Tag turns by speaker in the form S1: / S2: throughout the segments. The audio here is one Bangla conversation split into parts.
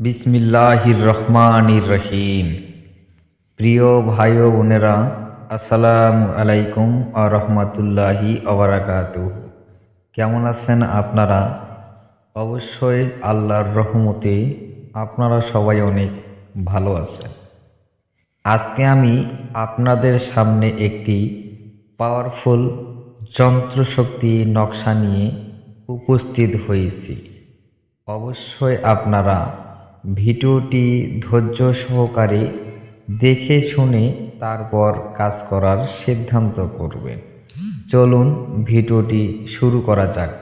S1: বিসমিল্লাহির রহমানির রহিম। প্রিয় ভাই ও বোনেরা, আসসালামু আলাইকুম আ রহমতুল্লাহি আবরাকাতু কেমন আছেন আপনারা? অবশ্যই আল্লাহর রহমতে আপনারা সবাই অনেক ভালো আছেন। আজকে আমি আপনাদের সামনে একটি পাওয়ারফুল যন্ত্রশক্তি নকশা নিয়ে উপস্থিত হয়েছি। অবশ্যই আপনারা ভিডিওটি ধৈর্য সহকারে দেখে শুনে তারপর কাজ করার সিদ্ধান্ত করবেন চলুন ভিডিওটি শুরু করা যাক।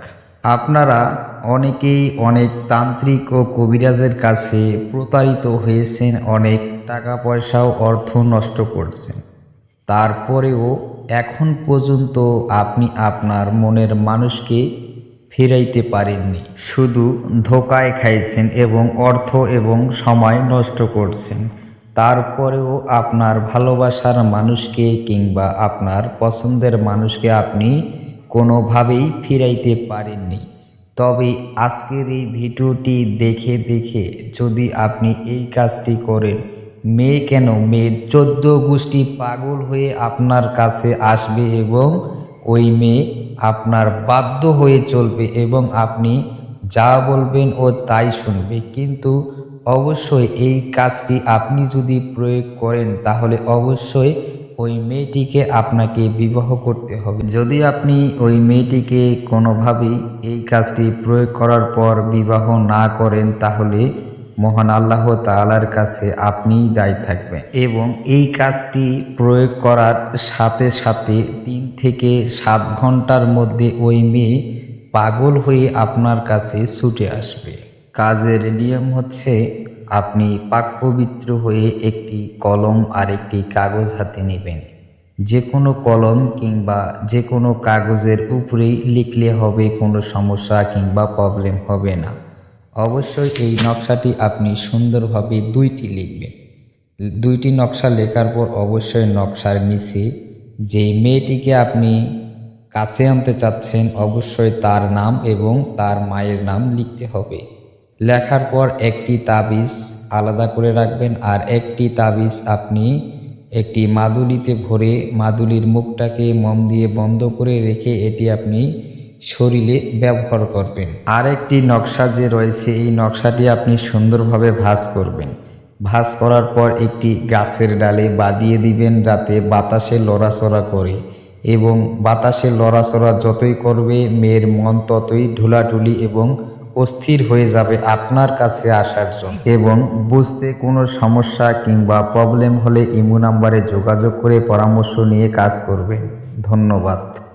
S1: আপনারা অনেকেই অনেক তান্ত্রিক ও কবিরাজের কাছে প্রতারিত হয়েছেন, অনেক টাকা পয়সাও অর্থ নষ্ট করছেন। তারপরেও এখন পর্যন্ত আপনি আপনার মনের মানুষকে ফিরাইতে পারেননি। শুধু ধোকায় খাইছেন এবং অর্থ এবং সময় নষ্ট করছেন। তারপরেও আপনার ভালোবাসার মানুষকে কিংবা আপনার পছন্দের মানুষকে আপনি কোনোভাবেই ফিরাইতে পারেননি। তবে আজকের এই ভিডিওটি দেখে দেখে যদি আপনি এই কাজটি করেন, মেয়ে কেন? মেয়ের চোদ্দ গোষ্ঠী পাগল হয়ে আপনার কাছে আসবে এবং ওই মেয়ে আপনার বাধ্য হয়ে চলবে এবং আপনি যা বলবেন ও তাই শুনবে। কিন্তু অবশ্যই এই কাজটি আপনি যদি প্রয়োগ করেন, তাহলে অবশ্যই ওই মেয়েটিকে আপনাকে বিবাহ করতে হবে। যদি আপনি ওই মেয়েটিকে কোনোভাবেই এই কাজটি প্রয়োগ করার পর বিবাহ না করেন, তাহলে মহান আল্লাহ তাআলার কাছে আপনিই দায়ী থাকবেন এবং এই কাজটি প্রয়োগ করার সাথে সাথে থেকে সাত ঘণ্টার মধ্যে ওই মেয়ে পাগল হয়ে আপনার কাছে ছুটে আসবে। কাজের নিয়ম হচ্ছে আপনি পাক পবিত্র হয়ে একটি কলম আর একটি কাগজ হাতে নেবেন। যে কোনো কলম কিংবা যে কোনো কাগজের উপরেই লিখলে হবে, কোনো সমস্যা কিংবা প্রবলেম হবে না। অবশ্যই এই নকশাটি আপনি সুন্দরভাবে দুইটি লিখবেন। দুইটি নকশা লেখার পর অবশ্যই নকশার নিচে যেই মেয়েটিকে আপনি কাছে আনতে চাচ্ছেন, অবশ্যই তার নাম এবং তার মায়ের নাম লিখতে হবে। লেখার পর একটি তাবিজ আলাদা করে রাখবেন আর একটি তাবিজ আপনি একটি মাদুলিতে ভরে মাদুলির মুখটাকে মম দিয়ে বন্ধ করে রেখে এটি আপনি শরীরে ব্যবহার করবেন। আর একটি নকশা যে রয়েছে, এই নকশাটি আপনি সুন্দরভাবে ভাঁজ করবেন। ভাঁজ করার পর একটি গাছের ডালে বাঁধিয়ে দিবেন যাতে বাতাসে লড়াচড়া করে এবং বাতাসে লড়াচড়া যতই করবে, মেয়ের মন ততই ঢুলাঢুলি এবং অস্থির হয়ে যাবে আপনার কাছে আসার জন্য। এবং বুঝতে কোনো সমস্যা কিংবা প্রবলেম হলে ইমো নাম্বারে যোগাযোগ করে পরামর্শ নিয়ে কাজ করবেন। ধন্যবাদ।